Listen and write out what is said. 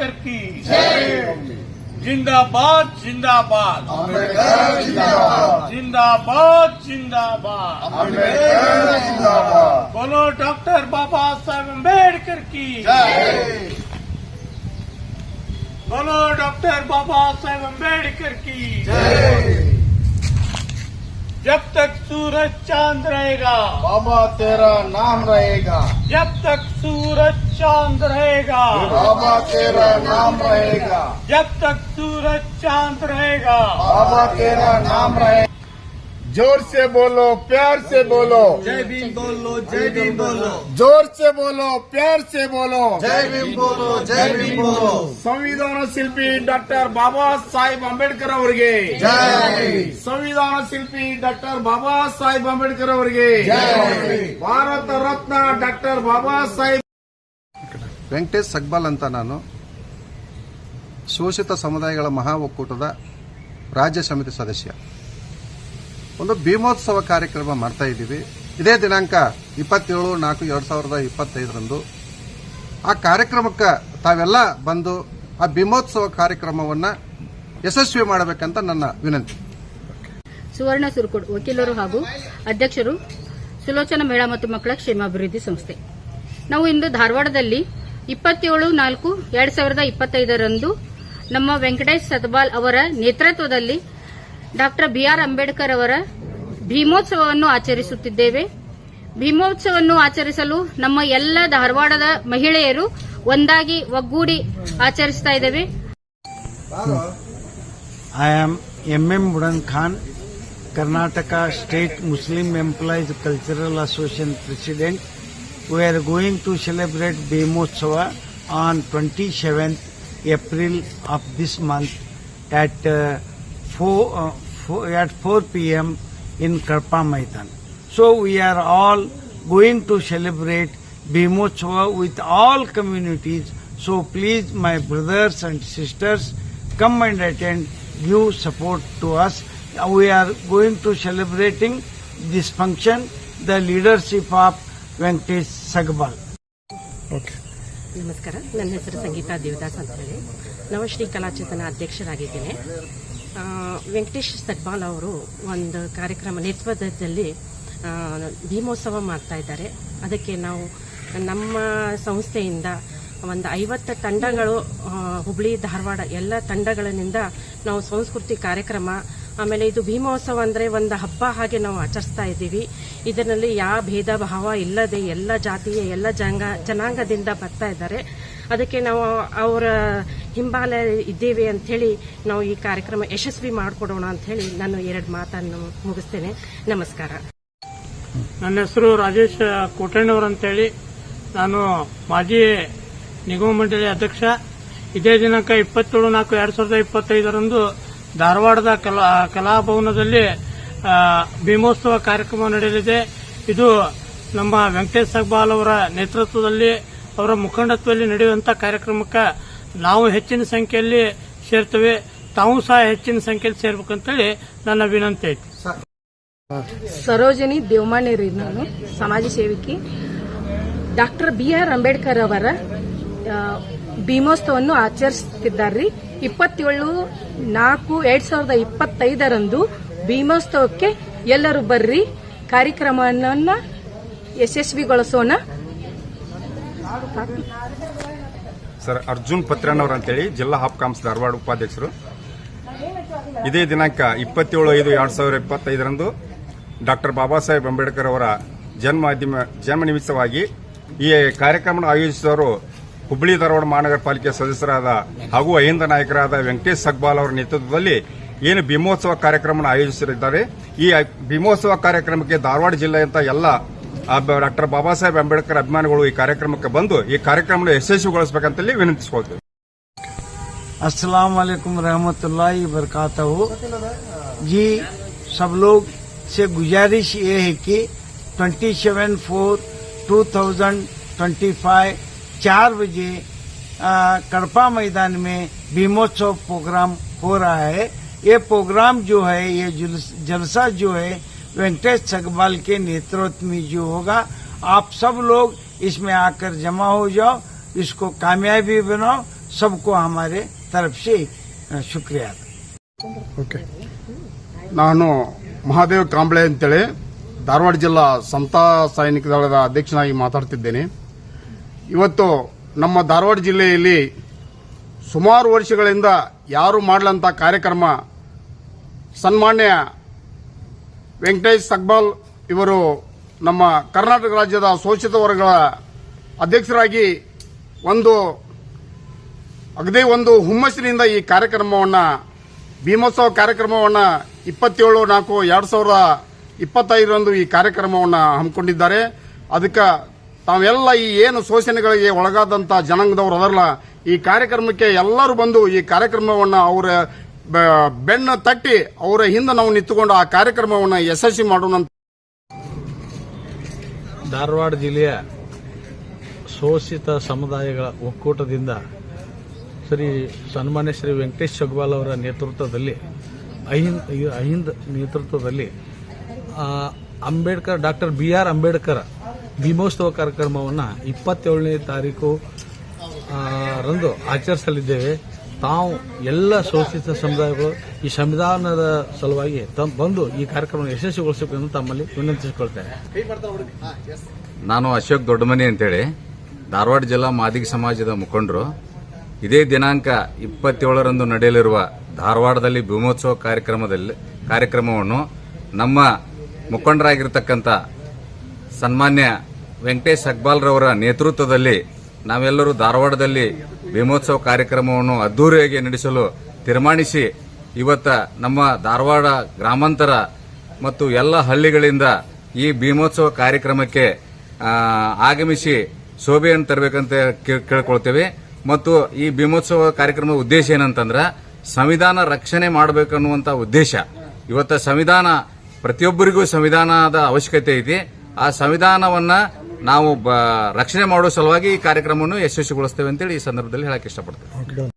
अंबेडकर की जिंदाबाद जिंदाबाद। जिंदाबाद। जिंदाबाद जिंदाबाद। अंबेडकर जिंदाबाद। बोलो डॉक्टर बाबा साहेब अंबेडकर की। बोलो डॉक्टर बाबा साहेब अंबेडकर की। जब तक सूरज चाँद रहेगा बाबा तेरा नाम रहेगा। जब तक सूरज चाँद रहेगा। बाबा तेरा नाम रहेगा। जब तक सूरज चाँद रहेगा। बाबा तेरा नाम रहेगा ज़ोर से बोलो प्यार से बोलो। जय भीम बोलो जय भीम बोलो। ज़ोर से बोलो प्यार से बोलो। जय भीम बोलो जय भीम बोलो। संविधान शिल्पी डॉक्टर बाबा साहेब अंबेडकर अवरिगे जय संविधान शिल्पी डॉक्टर बाबा साहेब अंबेडकर अवरिगे जय भारत रत्न डॉक्टर बाबा साहेब ವೆಂಕಟೇಶ್ ಸಗ್ಬಾಲ್ ಅಂತ ನಾನು. ಶೋಷಿತ ಸಮುದಾಯಗಳ ಮಹಾ ಒಕ್ಕೂಟದ ರಾಜ್ಯ ಸಮಿತಿ ಸದಸ್ಯ. ಒಂದು ಭೀಮೋತ್ಸವ ಕಾರ್ಯಕ್ರಮ ಮಾಡ್ತಾ ಇದ್ದೀವಿ. ಇದೇ ದಿನಾಂಕ ಇಪ್ಪತ್ತೇಳು, ನಾಲ್ಕು, ಎರಡು ಸಾವಿರದ ಇಪ್ಪತ್ತೈದರಂದು. ಆ ಕಾರ್ಯಕ್ರಮಕ್ಕೆ ತಾವೆಲ್ಲ ಬಂದು ಆ ಭೀಮೋತ್ಸವ ಕಾರ್ಯಕ್ರಮವನ್ನು ಯಶಸ್ವಿ ಮಾಡಬೇಕಂತ ನನ್ನ ವಿನಂತಿ. ಸುವರ್ಣ ಸುರ್ಕೋಡ್, ವಕೀಲರು ಹಾಗೂ ಅಧ್ಯಕ್ಷರು, ಸುಲೋಚನಾ ಮಹಿಳಾ ಮತ್ತು ಮಕ್ಕಳ ಕ್ಷೇಮಾಭಿವೃದ್ಧಿ ಸಂಸ್ಥೆ. ನಾವು ಇಂದು ಧಾರವಾಡದಲ್ಲಿ ಇಪ್ಪತ್ತೇಳು ನಾಲ್ಕು ಎರಡ್ ಸಾವಿರದ ಇಪ್ಪತ್ತೈದರಂದು ನಮ್ಮ ವೆಂಕಟೇಶ್ ಸತ್ಬಾಲ್ ಅವರ ನೇತೃತ್ವದಲ್ಲಿ ಡಾಕ್ಟರ್ ಬಿಆರ್ ಅಂಬೇಡ್ಕರ್ ಅವರ ಭೀಮೋತ್ಸವವನ್ನು ಆಚರಿಸುತ್ತಿದ್ದೇವೆ ಭೀಮೋತ್ಸವವನ್ನು ಆಚರಿಸಲು ನಮ್ಮ ಎಲ್ಲ ಧಾರವಾಡದ ಮಹಿಳೆಯರು ಒಂದಾಗಿ ಒಗ್ಗೂಡಿ ಆಚರಿಸ್ತಾ ಇದ್ದೇವೆ I am M M Budan Khan Karnataka state Muslim employees cultural association President. We are going to celebrate Bhimotsava on 27th April of this month at uh, 4, uh, 4 at 4 p.m. in Karpa Maidan. So we are all going to celebrate Bhimotsava with all communities. So please, my brothers and sisters, come and attend, give support to us. We are going to celebrating this function, the leadership of Venkatesh okay. ನಮಸ್ಕಾರ. ನನ್ನ ಹೆಸರು ಸಂಗೀತಾ ದೇವದಾಸ್ ಅಂತ ಹೇಳಿ ನವಶ್ರೀ ಕಲಾಚೇತನ ಅಧ್ಯಕ್ಷರಾಗಿದ್ದೇನೆ. ಆ, ವೆಂಕಟೇಶ್ ಸಡ್ಬಾಲ್ ಅವರು ಒಂದು ಕಾರ್ಯಕ್ರಮ ನೇತೃತ್ವದಲ್ಲಿ ಭೀಮೋತ್ಸವ ಮಾಡ್ತಾ ಇದ್ದಾರೆ. ಅದಕ್ಕೆ ನಾವು ನಮ್ಮ ಸಂಸ್ಥೆಯಿಂದ ಒಂದು ಐವತ್ತು ತಂಡಗಳು ಹುಬ್ಳಿ ಧಾರವಾಡ ಎಲ್ಲ ತಂಡಗಳಿಂದ ನಾವು ಸಂಸ್ಕೃತಿ ಕಾರ್ಯಕ್ರಮ ಆಮೇಲೆ ಇದು ಭೀಮೋತ್ಸವ ಅಂದರೆ ಒಂದು ಹಬ್ಬ ಹಾಗೆ ನಾವು ಆಚರಿಸ್ತಾ ಇದ್ದೀವಿ. ಇದರಲ್ಲಿ ಯಾವ ಭೇದ ಭಾವ ಇಲ್ಲದೆ ಎಲ್ಲ ಜಾತಿಯ ಎಲ್ಲ ಜಂಗ ಜನಾಂಗದಿಂದ ಬರ್ತಾ ಇದ್ದಾರೆ. ಅದಕ್ಕೆ ನಾವು ಅವರ ಹಿಂಬಾಲ ಇದ್ದೇವೆ ಅಂತ ಹೇಳಿ ನಾವು ಈ ಕಾರ್ಯಕ್ರಮ ಯಶಸ್ವಿ ಮಾಡಿಕೊಡೋಣ ಅಂತ ಹೇಳಿ ನಾನು ಎರಡು ಮಾತನ್ನು ಮುಗಿಸ್ತೇನೆ. ನಮಸ್ಕಾರ. ನನ್ನ ಹೆಸರು ರಾಜೇಶ್ ಕೋಟಣ್ಣವ್ರು ಅಂತೇಳಿ. ನಾನು ಮಾಜಿ ನಿಗಮ ಮಂಡಳಿ ಅಧ್ಯಕ್ಷ. ಇದೇ ದಿನಾಂಕ ಇಪ್ಪತ್ತೇಳು ನಾಲ್ಕು ಎರಡು ಸಾವಿರದ ಇಪ್ಪತ್ತೈದರಂದು ಧಾರವಾಡದ ಕಲಾ ಕಲಾಭವನದಲ್ಲಿ ಭೀಮೋತ್ಸವ ಕಾರ್ಯಕ್ರಮ ನಡೆಯಲಿದೆ. ಇದು ನಮ್ಮ ವೆಂಕಟೇಶ್ ಸಗ್ಬಾಲ್ ಅವರ ನೇತೃತ್ವದಲ್ಲಿ ಅವರ ಮುಖಂಡತ್ವದಲ್ಲಿ ನಡೆಯುವಂತಹ ಕಾರ್ಯಕ್ರಮಕ್ಕೆ ನಾವು ಹೆಚ್ಚಿನ ಸಂಖ್ಯೆಯಲ್ಲಿ ಸೇರ್ತೇವೆ. ತಾವು ಸಹ ಹೆಚ್ಚಿನ ಸಂಖ್ಯೆಯಲ್ಲಿ ಸೇರ್ಬೇಕಂತೇಳಿ ನನ್ನ ವಿನಂತಿ ಐತಿ. ಸರೋಜಿನಿ ದೇವಮಾನೇರಿ ನಾನು ಸಮಾಜ ಸೇವಕಿ. ಡಾಕ್ಟರ್ ಬಿ ಆರ್ ಅಂಬೇಡ್ಕರ್ ಅವರ ಭೀಮೋತ್ಸವವನ್ನು ಆಚರಿಸುತ್ತಿದ್ದಾರೆ ಇಪ್ಪತ್ತೇಳು ನಾಲ್ಕು, ಎರಡ್ ಸಾವಿರದ ಇಪ್ಪತ್ತೈದರಂದು ಭೀಮೋತ್ಸವಕ್ಕೆ ಎಲ್ಲರೂ ಬರ್ರಿ. ಕಾರ್ಯಕ್ರಮವನ್ನು ಯಶಸ್ವಿಗೊಳಿಸೋಣ. ಸರ್, ಅರ್ಜುನ್ ಅಂತ ಅಂತೇಳಿ ಜಿಲ್ಲಾ ಹಾಪ್ಕಾಮ್ಸ್ ಧಾರವಾಡ ಉಪಾಧ್ಯಕ್ಷರು. ಇದೇ ದಿನಾಂಕ ಇಪ್ಪತ್ತೇಳು ಐದು ಎರಡ್ ಸಾವಿರದ ಇಪ್ಪತ್ತೈದರಂದು ಡಾಕ್ಟರ್ ಬಾಬಾ ಸಾಹೇಬ್ ಅಂಬೇಡ್ಕರ್ ಅವರ ಜನ್ಮ ಜನ್ಮ ನಿಮಿತ್ತವಾಗಿ ಈ ಕಾರ್ಯಕ್ರಮ ಆಯೋಜಿಸಿದವರು ಹುಬ್ಬಳ್ಳಿ ಧಾರವಾಡ ಮಹಾನಗರ ಪಾಲಿಕೆ ಸದಸ್ಯರಾದ ಹಾಗೂ ಅಹಿಂದ ನಾಯಕರಾದ ವೆಂಕಟೇಶ್ ಸಗ್ಬಾಲ್ ಅವರ ನೇತೃತ್ವದಲ್ಲಿ ಏನು ಭೀಮೋತ್ಸವ ಕಾರ್ಯಕ್ರಮ ಆಯೋಜಿಸಿದ್ದಾರೆ ಈ ಭೀಮೋತ್ಸವ ಕಾರ್ಯಕ್ರಮಕ್ಕೆ ಧಾರವಾಡ ಜಿಲ್ಲೆಯಂತ ಎಲ್ಲ ಡಾಕ್ಟರ್ ಬಾಬಾ ಸಾಹೇಬ್ ಅಂಬೇಡ್ಕರ್ ಅಭಿಮಾನಿಗಳು ಈ ಕಾರ್ಯಕ್ರಮಕ್ಕೆ ಬಂದು ಈ ಕಾರ್ಯಕ್ರಮ ಯಶಸ್ವಿಗೊಳಿಸಬೇಕಂತಲ್ಲಿ ವಿನಂತಿಸಿಕೊಳ್ತೇವೆ अस्सलाम वालेकुम रहमतुल्लाहि बरकातहू जी सब लोग से गुजारिश ये है कि 27 फोर 2025 चार बजे आ, कड़पा मैदान में भीमोत्सव प्रोग्राम हो रहा है ये प्रोग्राम जो है ये जुलस- जलसा जो है वेंकटेश सगबाल के नेतृत्व में जो होगा आप सब लोग इसमें आकर जमा हो जाओ इसको कामयाबी बनाओ सबको हमारे तरफ से अ, शुक्रिया ಓಕೆ ನಾನು ಮಹಾದೇವ್ ಕಾಂಬ್ಳೆ ಅಂತೇಳಿ ಧಾರವಾಡ ಜಿಲ್ಲಾ ಸಮತಾ ಸೈನಿಕ ದಳದ ಅಧ್ಯಕ್ಷನಾಗಿ ಮಾತಾಡ್ತಿದ್ದೇನೆ ಇವತ್ತು ನಮ್ಮ ಧಾರವಾಡ ಜಿಲ್ಲೆಯಲ್ಲಿ ಸುಮಾರು ವರ್ಷಗಳಿಂದ ಯಾರು ಮಾಡಲಂತ ಕಾರ್ಯಕ್ರಮ ಸನ್ಮಾನ್ಯ ವೆಂಕಟೇಶ್ ಸಗ್ಬಾಲ್ ಇವರು ನಮ್ಮ ಕರ್ನಾಟಕ ರಾಜ್ಯದ ಶೋಷಿತ ವರ್ಗಗಳ ಅಧ್ಯಕ್ಷರಾಗಿ ಒಂದು, ಅಗದೇ ಒಂದು ಹುಮ್ಮಸ್ಸಿನಿಂದ ಈ ಕಾರ್ಯಕ್ರಮವನ್ನು, ಭೀಮೋತ್ಸವ ಕಾರ್ಯಕ್ರಮವನ್ನು ಇಪ್ಪತ್ತೇಳು ನಾಲ್ಕು ಎರಡು ಸಾವಿರದ ಇಪ್ಪತ್ತೈದರಂದು ಈ ಕಾರ್ಯಕ್ರಮವನ್ನು ಹಮ್ಮಿಕೊಂಡಿದ್ದಾರೆ. ಅದಕ್ಕೆ ತಾವೆಲ್ಲ ಈ ಏನು ಶೋಷಣೆಗಳಿಗೆ ಒಳಗಾದಂಥ ಜನಾಂಗದವರು ಅದರಲ್ಲ, ಈ ಕಾರ್ಯಕ್ರಮಕ್ಕೆ ಎಲ್ಲರೂ ಬಂದು ಈ ಕಾರ್ಯಕ್ರಮವನ್ನು ಅವರ ಬೆನ್ನು ತಟ್ಟಿ ಅವರ ಹಿಂದೆ ನಾವು ನಿಂತುಕೊಂಡು ಆ ಕಾರ್ಯಕ್ರಮವನ್ನು ಯಶಸ್ವಿ ಮಾಡೋಣ ಧಾರವಾಡ ಜಿಲ್ಲೆಯ ಶೋಷಿತ ಸಮುದಾಯಗಳ ಒಕ್ಕೂಟದಿಂದ ಶ್ರೀ ಸನ್ಮಾನ್ಯ ಶ್ರೀ ವೆಂಕಟೇಶ್ ಜಗ್ವಾಲ್ ಅವರ ನೇತೃತ್ವದಲ್ಲಿ ಅಹಿಂದ್ ಅಹಿಂದ್ ನೇತೃತ್ವದಲ್ಲಿ Ambedkar doctor B R Ambedkar Bhimotsava ಕಾರ್ಯಕ್ರಮವನ್ನು ಇಪ್ಪತ್ತೇಳನೇ ತಾರೀಕು ರಂದು ಆಚರಿಸಲಿದ್ದೇವೆ. ತಾವು ಎಲ್ಲ ಶೋಷಿತ ಸಮುದಾಯಗಳು ಈ ಸಂವಿಧಾನದ ಸಲುವಾಗಿ ತಮ್ಮ ಬಂದು ಈ ಕಾರ್ಯಕ್ರಮ ಯಶಸ್ವಿಗೊಳಿಸಬೇಕು ತಮ್ಮಲ್ಲಿ ವಿನಂತಿಸಿಕೊಳ್ತೇನೆ. ನಾನು ಅಶೋಕ್ ದೊಡ್ಡಮನಿ ಅಂತೇಳಿ. ಧಾರವಾಡ ಜಿಲ್ಲಾ ಮಾದಿಗ ಸಮಾಜದ ಮುಖಂಡರು. ಇದೇ ದಿನಾಂಕ ಇಪ್ಪತ್ತೇಳರಂದು ನಡೆಯಲಿರುವ ಧಾರವಾಡದಲ್ಲಿ ಭೀಮೋತ್ಸವ ಕಾರ್ಯಕ್ರಮದಲ್ಲಿ ಕಾರ್ಯಕ್ರಮವನ್ನು ನಮ್ಮ ಮುಖಂಡರಾಗಿರ್ತಕ್ಕಂಥ ಸನ್ಮಾನ್ಯ ವೆಂಕಟೇಶ್ ಅಕ್ಬಾಲ್ರವರ ನೇತೃತ್ವದಲ್ಲಿ ನಾವೆಲ್ಲರೂ ಧಾರವಾಡದಲ್ಲಿ ಭೀಮೋತ್ಸವ ಕಾರ್ಯಕ್ರಮವನ್ನು ಅದ್ದೂರಿಯಾಗಿ ನಡೆಸಲು ತೀರ್ಮಾನಿಸಿ ಇವತ್ತ ನಮ್ಮ ಧಾರವಾಡ ಗ್ರಾಮಾಂತರ ಮತ್ತು ಎಲ್ಲ ಹಳ್ಳಿಗಳಿಂದ ಈ ಭೀಮೋತ್ಸವ ಕಾರ್ಯಕ್ರಮಕ್ಕೆ ಆಗಮಿಸಿ ಶೋಭೆಯನ್ನು ತರಬೇಕಂತ ಕೇಳ್ಕೊಳ್ತೇವೆ. ಮತ್ತು ಈ ಭೀಮೋತ್ಸವ ಕಾರ್ಯಕ್ರಮದ ಉದ್ದೇಶ ಏನಂತಂದ್ರೆ ಸಂವಿಧಾನ ರಕ್ಷಣೆ ಮಾಡಬೇಕನ್ನುವಂತ ಉದ್ದೇಶ. ಇವತ್ತ ಸಂವಿಧಾನ, ಪ್ರತಿಯೊಬ್ಬರಿಗೂ ಸಂವಿಧಾನದ ಅವಶ್ಯಕತೆ ಐತಿ. ಆ ಸಂವಿಧಾನವನ್ನ ನಾವು ರಕ್ಷಣೆ ಮಾಡುವ ಸಲುವಾಗಿ ಈ ಕಾರ್ಯಕ್ರಮವನ್ನು ಯಶಸ್ವಿಗೊಳಿಸ್ತೇವೆ ಅಂತೇಳಿ ಈ ಸಂದರ್ಭದಲ್ಲಿ ಹೇಳಕ್ಕೆ ಇಷ್ಟಪಡ್ತೇವೆ